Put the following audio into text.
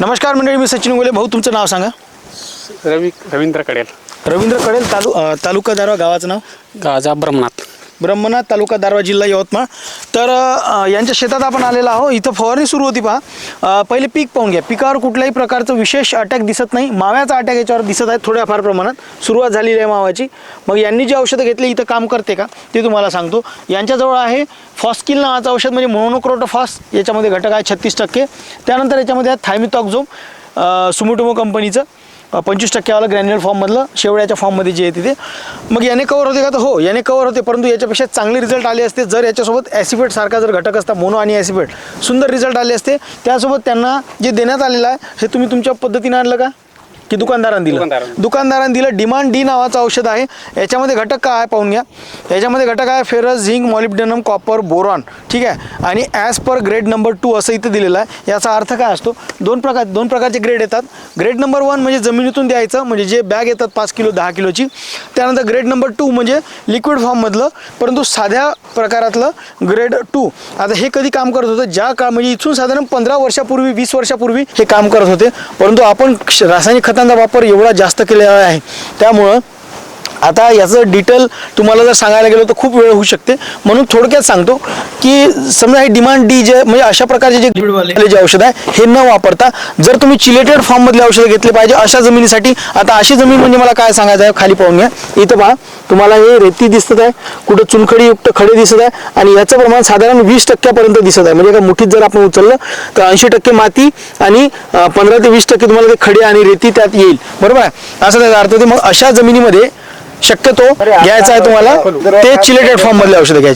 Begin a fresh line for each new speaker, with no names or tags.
नमस्कार मंडळी मी सचिन गोले भाऊ तुमचं नाव सांगा.
रवी रवींद्र कडेल.
रवींद्र कडेल तालु अ, तालुका दारवा गावाचं नाव?
गाजा ब्रह्मनाथ.
ब्रह्मनाथ तालुका दारवा जिल्हा यवतमाळ. तर अ, यांच्या शेतात आपण आलेलो आहो इथं फवारणी सुरू होती पहा. अ, पहिले पीक पाहून घ्या. पिकावर कुठल्याही प्रकारचं विशेष अटॅक दिसत नाही. माव्याचा अटॅक याच्यावर दिसत आहे थोड्याफार प्रमाणात. सुरुवात झालेली आहे मावाची मग यांनी जी औषधं घेतली इथं काम करते का? ते तुम्हाला सांगतो. यांच्याजवळ आहे फॉस्किल नावाचं औषध म्हणजे मोनोक्रोटोफॉस याच्यामध्ये घटक आहे छत्तीस टक्के. त्यानंतर याच्यामध्ये आहे थायमिथॉक्झोम सुमुटोमो कंपनीचं. पंचवीस टक्क्यावाला ग्रॅन्युअल फॉर्ममधलं शेवड्याच्या फॉर्ममध्ये जे येते ते. मग याने कवर होते का? तर हो याने कवर होते परंतु याच्यापेक्षा चांगले रिझल्ट आले असते जर याच्यासोबत ॲसिपेट सारखा जर घटक असता मोनो आणि ॲसिपेट सुंदर रिझल्ट आले असते. त्यासोबत त्यांना जे देण्यात आलेलं आहे हे तुम्ही तुमच्या पद्धतीने आणलं का? की दुकानदारांनी दिलं.
दुकानदारांनी.
दुकानदारांनी दिलं. डिमांड डी नावाचं औषध आहे. याच्यामध्ये घटक काय आहे पाहून घ्या. याच्यामध्ये घटक आहे ferrous zinc molybdenum copper boron. ठीक आहे? आणि as per grade number two असं इथं दिलेलं आहे. याचा अर्थ काय असतो? दोन प्रकार दोन प्रकारचे ग्रेड येतात. ग्रेड नंबर वन म्हणजे जमिनीतून द्यायचं म्हणजे जे बॅग येतात पाच किलो दहा किलोची. त्यानंतर ग्रेड नंबर टू म्हणजे लिक्विड फॉर्ममधलं परंतु साध्या प्रकारातलं ग्रेड टू आता हे कधी काम करत होतं? ज्या काळ म्हणजे इथून साधारण पंधरा वर्षापूर्वी वीस वर्षापूर्वी हे काम करत होते. परंतु आपण क्ष- रासायनिक खतांचा वापर एवढा जास्त केलेला आहे. त्यामुळं आता याचं डिटेल तुम्हाला जर सांगायला गेलो तर खूप वेळ होऊ शकते. म्हणून थोडक्यात सांगतो की समजा हे डिमांड डी जे म्हणजे अशा प्रकारचे जे लिक्विडवाले जे औषध आहे हे न वापरता जर तुम्ही चिलेटेड फॉर्ममधले औषधं घेतले पाहिजे अशा जमिनीसाठी आता अशी जमीन म्हणजे मला काय सांगायचं आहे खाली पाहून घ्या. इथं पहा तुम्हाला हे रेती दिसत आहे कुठं चुनखडीयुक्त खडे दिसत आहे आणि याचं प्रमाण साधारण वीस टक्क्यापर्यंत दिसत आहे. म्हणजे का मुठीत जर आपण उचललं तर ऐंशी टक्के माती आणि पंधरा ते वीस टक्के तुम्हाला ते खडे आणि रेती त्यात येईल. बरोबर आहे? असं त्याचा अर्थ होते. मग अशा जमिनीमध्ये शक्यतो घ्यायचा आहे तुम्हाला. ते चिलेटेड फॉर्म मधले औषधं घ्यायची.